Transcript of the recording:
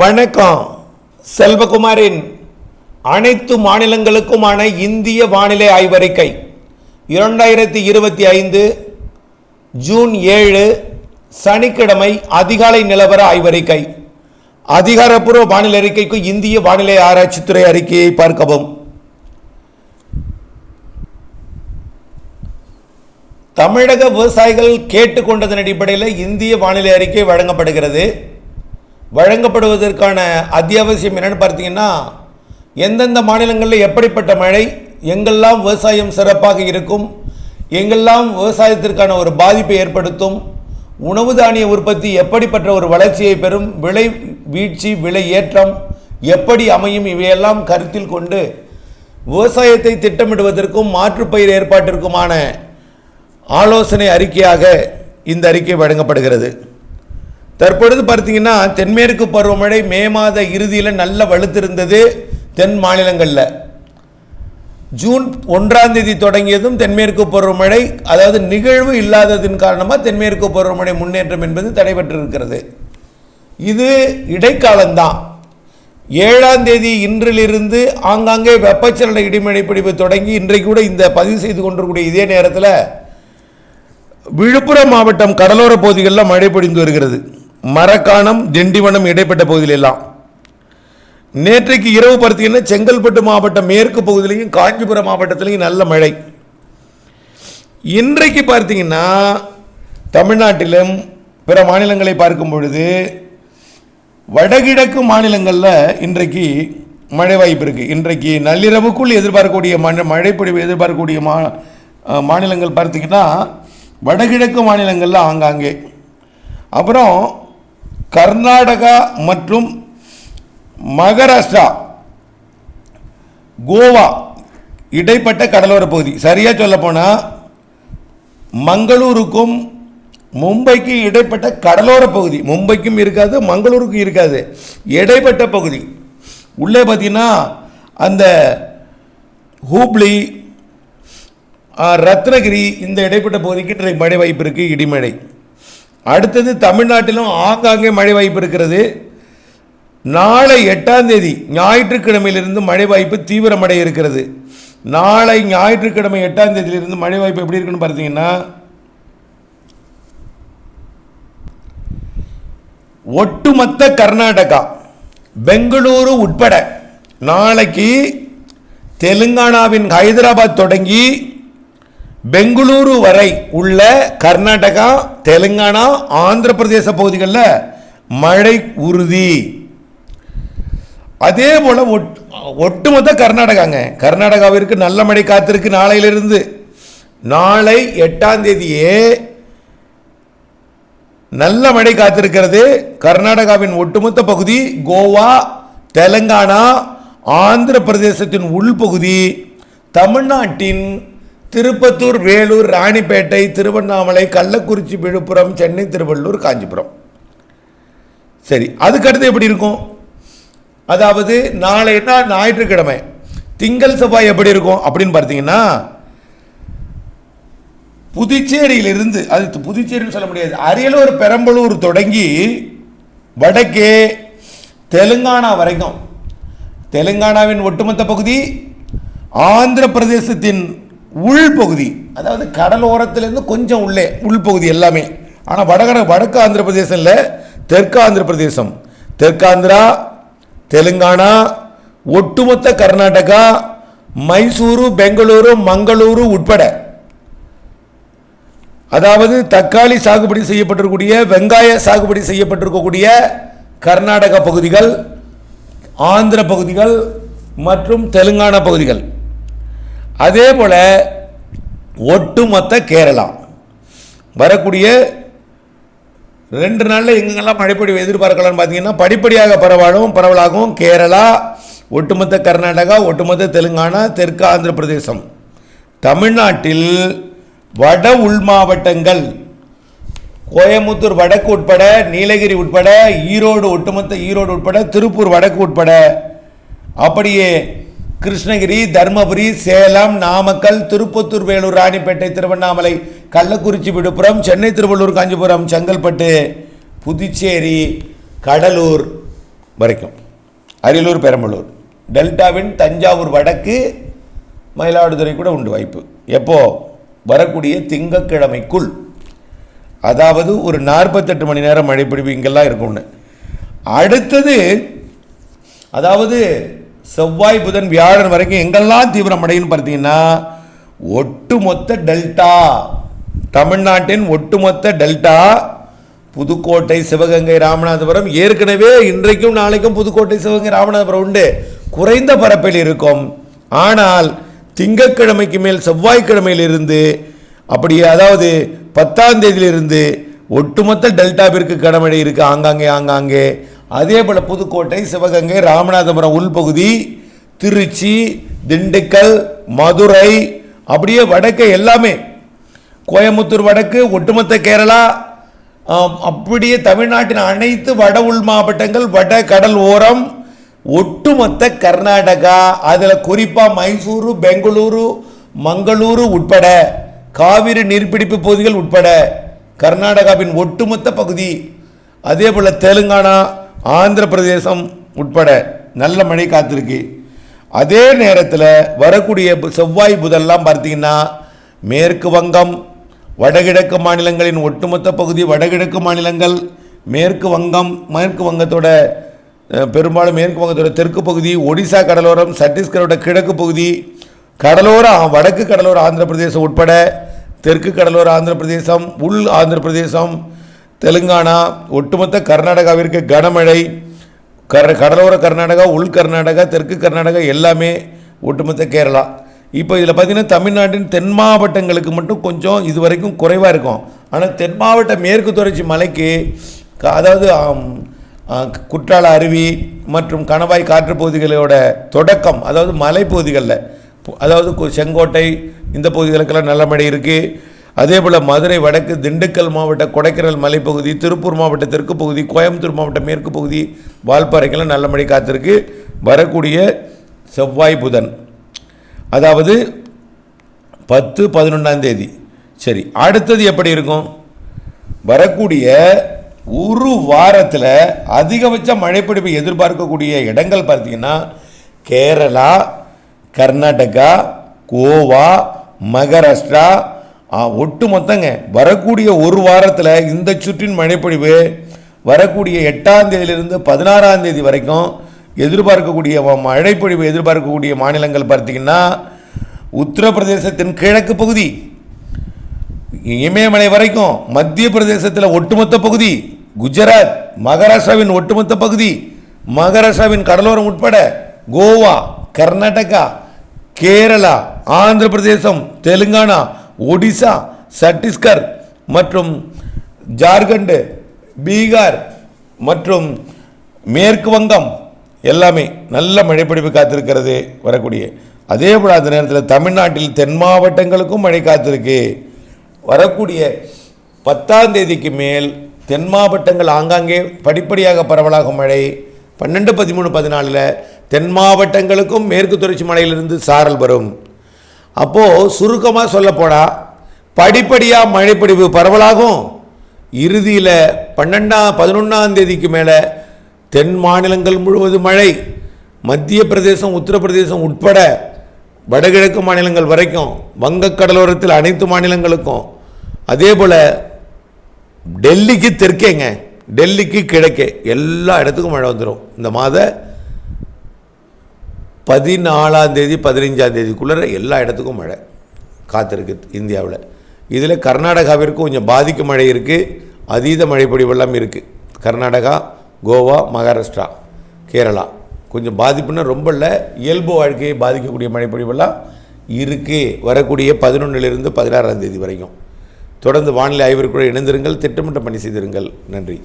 வணக்கம். செல்வகுமாரின் அனைத்து மாநிலங்களுக்குமான இந்திய வானிலை ஆய்வறிக்கை இரண்டாயிரத்தி இருபத்தி ஐந்து ஜூன் ஏழு சனிக்கிழமை அதிகாலை நிலவர ஆய்வறிக்கை. அதிகாரப்பூர்வ வானிலை அறிக்கைக்கு இந்திய வானிலை ஆராய்ச்சித்துறை அறிக்கையை பார்க்கவும். தமிழக விவசாயிகள் கேட்டுக்கொண்டதன் அடிப்படையில் இந்திய வானிலை அறிக்கை வழங்கப்படுகிறது. வழங்கப்படுவதற்கான அத்தியாவசியம் என்னன்னு பார்த்தீங்கன்னா எந்தெந்த மாநிலங்களில் எப்படிப்பட்ட மழை எங்கெல்லாம் விவசாயம் சிறப்பாக இருக்கும் எங்கெல்லாம் விவசாயத்திற்கான ஒரு பாதிப்பை ஏற்படுத்தும் உணவு தானிய உற்பத்தி எப்படிப்பட்ட ஒரு வளர்ச்சியை பெறும் விலை வீழ்ச்சி விலை ஏற்றம் எப்படி அமையும் இவையெல்லாம் கருத்தில் கொண்டு விவசாயத்தை திட்டமிடுவதற்கும் மாற்றுப்பயிர் ஏற்பாட்டிற்குமான ஆலோசனை அறிக்கையாக இந்த அறிக்கை வழங்கப்படுகிறது. தற்பொழுது பார்த்தீங்கன்னா தென்மேற்கு பருவமழை மே மாத இறுதியில் நல்ல வலுத்திருந்தது தென் மாநிலங்களில். ஜூன் ஒன்றாம் தேதி தொடங்கியதும் தென்மேற்கு பருவமழை அதாவது நிகழ்வு இல்லாததின் காரணமாக தென்மேற்கு பருவமழை முன்னேற்றம் என்பது தடைபட்டிருக்கிறது. இது இடைக்காலம்தான். ஏழாம் தேதி இன்றிலிருந்து ஆங்காங்கே வெப்பச்சலன இடிமழை பிடிப்பு தொடங்கி இன்றைக்கு கூட இந்த பதிவு செய்து கொண்டிருக்கக்கூடிய இதே நேரத்தில் விழுப்புரம் மாவட்டம் கடலோர பகுதிகளில் மழை பொழிந்து வருகிறது. மரக்காணம் திண்டிவனம் இடைப்பட்ட பகுதியிலெல்லாம் நேற்றைக்கு இரவு பார்த்தீங்கன்னா செங்கல்பட்டு மாவட்டம் மேற்கு பகுதியிலையும் காஞ்சிபுரம் மாவட்டத்திலையும் நல்ல மழை. இன்றைக்கு பார்த்தீங்கன்னா தமிழ்நாட்டிலும் பிற மாநிலங்களை பார்க்கும் பொழுது வடகிழக்கு மாநிலங்களில் இன்றைக்கு மழை வாய்ப்பு இருக்குது இன்றைக்கு நள்ளிரவுக்குள் எதிர்பார்க்கக்கூடிய மழை மழைப்பொழிவு எதிர்பார்க்கக்கூடிய மா மாநிலங்கள் பார்த்தீங்கன்னா வடகிழக்கு மாநிலங்களில் ஆங்காங்கே. அப்புறம் கர்நாடகா மற்றும் மகாராஷ்டிரா கோவா இடைப்பட்ட கடலோர பகுதி சரியாக சொல்லப்போனால் மங்களூருக்கும் மும்பைக்கு இடைப்பட்ட கடலோர பகுதி மும்பைக்கும் இருக்காது மங்களூருக்கும் இருக்காது இடைப்பட்ட பகுதி உள்ளே பார்த்தீங்கன்னா அந்த ஹூப்ளி ரத்னகிரி இந்த இடைப்பட்ட பகுதிக்கு இன்றைக்கு மழை வாய்ப்பு இருக்குது இடிமழை அடுத்தது தமிழ்நாட்டிலும் ஆங்காங்கே மழை வாய்ப்பு இருக்கிறது. நாளை எட்டாம் தேதி ஞாயிற்றுக்கிழமையிலிருந்து மழை வாய்ப்பு தீவிரமடைய இருக்கிறது. நாளை ஞாயிற்றுக்கிழமை எட்டாம் தேதியிலிருந்து மழை வாய்ப்பு எப்படி இருக்குன்னு பார்த்தீங்கன்னா ஒட்டுமொத்த கர்நாடகா பெங்களூரு உட்பட நாளைக்கு தெலுங்கானாவின் ஹைதராபாத் தொடங்கி பெங்களூரு வரை உள்ள கர்நாடகா தெலுங்கானா ஆந்திர பிரதேச பகுதிகளில் மழை உறுதி. அதே போல் ஒட் ஒட்டுமொத்த கர்நாடகாங்க. கர்நாடகாவிற்கு நல்ல மழை காத்திருக்கு நாளையிலிருந்து. நாளை எட்டாம் தேதியே நல்ல மழை காத்திருக்கிறது. கர்நாடகாவின் ஒட்டுமொத்த பகுதி கோவா தெலங்கானா ஆந்திர பிரதேசத்தின் உள்பகுதி தமிழ்நாட்டின் திருப்பத்தூர் வேலூர் ராணிப்பேட்டை திருவண்ணாமலை கள்ளக்குறிச்சி விழுப்புரம் சென்னை திருவள்ளூர் காஞ்சிபுரம். சரி அதுக்கடுத்து எப்படி இருக்கும்? அதாவது நாளைனா ஞாயிற்றுக்கிழமை. திங்கள் செவ்வாய் எப்படி இருக்கும்? அப்படின்னு பார்த்தீங்கன்னா புதுச்சேரியிலிருந்து அது புதுச்சேரின்னு சொல்ல முடியாது அரியலூர் பெரம்பலூர் தொடங்கி வடக்கே தெலுங்கானா வரைக்கும். தெலுங்கானாவின் ஒட்டுமொத்த பகுதி ஆந்திர பிரதேசத்தின் உள்பகுதி அதாவது கடலோரத்திலேருந்து கொஞ்சம் உள்ளே உள்பகுதி எல்லாமே. ஆனால் வடகட வடக்கு ஆந்திர பிரதேசம் இல்லை தெற்கு ஆந்திர பிரதேசம். தெற்காந்திரா தெலுங்கானா ஒட்டுமொத்த கர்நாடகா மைசூரு பெங்களூரு மங்களூரு உட்பட. அதாவது தக்காளி சாகுபடி செய்யப்பட்டிருக்கக்கூடிய வெங்காய சாகுபடி செய்யப்பட்டிருக்கக்கூடிய கர்நாடக பகுதிகள் ஆந்திர பகுதிகள் மற்றும் தெலுங்கானா பகுதிகள். அதே போல் ஒட்டுமொத்த கேரளா வரக்கூடிய ரெண்டு நாளில் எங்கெங்கெல்லாம் மழைப்பொழிவு எதிர்பார்க்கலாம்னு பார்த்தீங்கன்னா படிப்படியாக பரவலும் பரவலாகவும் கேரளா ஒட்டுமொத்த கர்நாடகா ஒட்டுமொத்த தெலுங்கானா தெற்கு ஆந்திர பிரதேசம். தமிழ்நாட்டில் வட உள் மாவட்டங்கள் கோயமுத்தூர் வடக்கு உட்பட நீலகிரி உட்பட ஈரோடு ஒட்டுமொத்த ஈரோடு உட்பட திருப்பூர் வடக்கு உட்பட அப்படியே கிருஷ்ணகிரி தருமபுரி சேலம் நாமக்கல் திருப்பத்தூர் வேலூர் ராணிப்பேட்டை திருவண்ணாமலை கள்ளக்குறிச்சி விழுப்புரம் சென்னை திருவள்ளூர் காஞ்சிபுரம் செங்கல்பட்டு புதுச்சேரி கடலூர் வரைக்கும். அரியலூர் பெரம்பலூர். டெல்டாவின் தஞ்சாவூர் வடக்கு மயிலாடுதுறை கூட உண்டு வாய்ப்பு. எப்போ? வரக்கூடிய திங்கட்கிழமைக்குள். அதாவது ஒரு நாற்பத்தெட்டு மணி நேரம் மழை பிடிப்பு இங்கெல்லாம் இருக்கும்னு. அடுத்தது அதாவது செவ்வாய் புதன் வியாழன் வரைக்கும் எங்கெல்லாம் தீவிரமடைன்னு பார்த்தீங்கன்னா ஒட்டுமொத்த டெல்டா தமிழ்நாட்டின் ஒட்டுமொத்த டெல்டா புதுக்கோட்டை சிவகங்கை ராமநாதபுரம் ஏற்கனவே இன்றைக்கும் நாளைக்கும் புதுக்கோட்டை சிவகங்கை ராமநாதபுரம் உண்டு. குறைந்த பரப்பில் இருக்கும். ஆனால் திங்கட்கிழமைக்கு மேல் செவ்வாய்க்கிழமையிலிருந்து அப்படி அதாவது பத்தாம் தேதியிலிருந்து ஒட்டுமொத்த டெல்டாவிற்கு கனமழை இருக்குது ஆங்காங்கே ஆங்காங்கே அதே போல் புதுக்கோட்டை சிவகங்கை ராமநாதபுரம் உள்பகுதி திருச்சி திண்டுக்கல் மதுரை அப்படியே வடக்கு எல்லாமே. கோயம்புத்தூர் வடக்கு ஒட்டுமொத்த கேரளா அப்படியே தமிழ்நாட்டின் அனைத்து வட உள் மாவட்டங்கள் வட கடல் ஓரம் ஒட்டுமொத்த கர்நாடகா அதில் குறிப்பாக மைசூரு பெங்களூரு மங்களூரு உட்பட காவிரி நீர்பிடிப்பு பகுதிகள் உட்பட கர்நாடகாவின் ஒட்டுமொத்த பகுதி அதே போல் தெலுங்கானா ஆந்திர பிரதேசம் உட்பட நல்ல மழை காத்திருக்கு. அதே நேரத்தில் வரக்கூடிய பு- செவ்வாய் புதெல்லாம் பார்த்தீங்கன்னா மேற்கு வங்கம் வடகிழக்கு மாநிலங்களின் ஒட்டுமொத்த பகுதி வடகிழக்கு மாநிலங்கள் மேற்கு வங்கம் மேற்கு வங்கத்தோட பெரும்பாலும் மேற்கு வங்கத்தோட தெற்கு பகுதி ஒடிசா கடலோரம் சத்தீஸ்கரோட கிழக்கு பகுதி கடலோர வடக்கு கடலோர ஆந்திர பிரதேசம் உட்பட தெற்கு கடலோர ஆந்திர பிரதேசம் உள் ஆந்திர பிரதேசம் தெலுங்கானா ஒட்டுமொத்த கர்நாடகாவிற்கு கனமழை கர் கடலோர கர்நாடகா உள் கர்நாடகா தெற்கு கர்நாடகா எல்லாமே ஒட்டுமொத்த கேரளா. இப்போ இதில் பார்த்தீங்கன்னா தமிழ்நாட்டின் தென் மாவட்டங்களுக்கு மட்டும் கொஞ்சம் இது வரைக்கும் குறைவாக இருக்கும். ஆனால் தென் மாவட்ட மேற்கு தொடர்ச்சி மலைக்கு அதாவது குற்றால அருவி மற்றும் கணவாய் காற்று பகுதிகளோட தொடக்கம் அதாவது மலைப்பகுதிகளில் அதாவது செங்கோட்டை இந்த பகுதிகளுக்கெல்லாம் நல்ல மழை இருக்குது அதே போல் மதுரை வடக்கு திண்டுக்கல் மாவட்ட கொடைக்கானல் மலைப்பகுதி திருப்பூர் மாவட்ட தெற்கு பகுதி கோயம்புத்தூர் மாவட்ட மேற்கு பகுதி வால்பாறைக்கெல்லாம் நல்ல மழை காத்திருக்கு. வரக்கூடிய செவ்வாய் புதன். அதாவது பத்து பதினொன்றாம் தேதி. சரி அடுத்தது எப்படி இருக்கும்? வரக்கூடிய ஒரு வாரத்தில் அதிகபட்ச மழைப்பிடிப்பு எதிர்பார்க்கக்கூடிய இடங்கள் பார்த்தீங்கன்னா கேரளா கர்நாடகா கோவா மகாராஷ்டிரா ஒட்டு மொத்தங்க வரக்கூடிய ஒரு வாரத்தில் இந்த சுற்றின் மழைப்பொழிவு வரக்கூடிய எட்டாம் தேதியிலிருந்து பதினாறாம் தேதி வரைக்கும் எதிர்பார்க்கக்கூடிய மழைப்பொழிவு எதிர்பார்க்கக்கூடிய மாநிலங்கள் பார்த்தீங்கன்னா உத்தரப்பிரதேசத்தின் கிழக்கு பகுதி இமயமலை வரைக்கும் மத்திய பிரதேசத்தில் ஒட்டுமொத்த பகுதி குஜராத் மகாராஷ்டிராவின் ஒட்டுமொத்த பகுதி மகாராஷ்டிராவின் கடலோரம் உட்பட கோவா கர்நாடகா கேரளா ஆந்திர பிரதேசம் தெலுங்கானா ஒடிசா சத்தீஸ்கர் மற்றும் ஜார்க்கண்டு பீகார் மற்றும் மேற்கு வங்கம் எல்லாமே நல்ல மழைப்பிடிப்பு காத்திருக்கிறது வரக்கூடிய. அதே போல் அந்த நேரத்தில் தமிழ்நாட்டில் தென் மாவட்டங்களுக்கும் மழை காத்திருக்கு. வரக்கூடிய பத்தாம் தேதிக்கு மேல் தென் மாவட்டங்கள் ஆங்காங்கே படிப்படியாக பரவலாகும் மழை. பன்னெண்டு பதிமூணு பதினாலில் தென் மாவட்டங்களுக்கும் மேற்கு தொடர்ச்சி மலையிலிருந்து சாரல் வரும். அப்போது சுருக்கமாக சொல்லப்போனால் படிப்படியாக மழைப்படிவு பரவலாகும். இறுதியில் பன்னெண்டாம் பதினொன்றாம் தேதிக்கு மேலே தென் மாநிலங்கள் முழுவதும் மழை மத்திய பிரதேசம் உத்தரப்பிரதேசம் உட்பட வடகிழக்கு மாநிலங்கள் வரைக்கும் வங்கக்கடலோரத்தில் அனைத்து மாநிலங்களுக்கும். அதே போல் டெல்லிக்கு தெற்கேங்க டெல்லிக்கு கிழக்கே எல்லா இடத்துக்கும் மழை வந்துடும் இந்த மாத பதினாலாம் தேதி பதினைஞ்சாம் தேதிக்குள்ளே எல்லா இடத்துக்கும் மழை காத்திருக்கு இந்தியாவில். இதில் கர்நாடகாவிற்கு கொஞ்சம் பாதிக்கும் மழை இருக்குது அதீத மழைப்பொடிவெல்லாம் இருக்குது கர்நாடகா கோவா மகாராஷ்டிரா கேரளா. கொஞ்சம் பாதிப்புன்னா ரொம்ப இல்லை. இயல்பு வாழ்க்கையை பாதிக்கக்கூடிய மழைப்பொழிவெல்லாம் இருக்குது வரக்கூடிய பதினொன்றிலிருந்து பதினாறாம் தேதி வரைக்கும். தொடர்ந்து வானிலை ஆய்விற்குள்ள இணைந்திருங்கள். திட்டமிட்ட பணி செய்திருங்கள். நன்றி.